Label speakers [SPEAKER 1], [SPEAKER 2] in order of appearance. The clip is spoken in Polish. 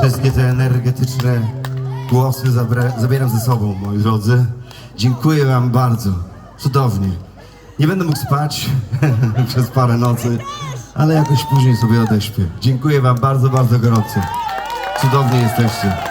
[SPEAKER 1] wszystkie te energetyczne głosy zabra- zabieram ze sobą, moi drodzy. Dziękuję wam bardzo. Cudownie. Nie będę mógł spać przez parę nocy, ale jakoś później sobie odeśpię. Dziękuję wam bardzo, bardzo gorąco. Cudownie jesteście.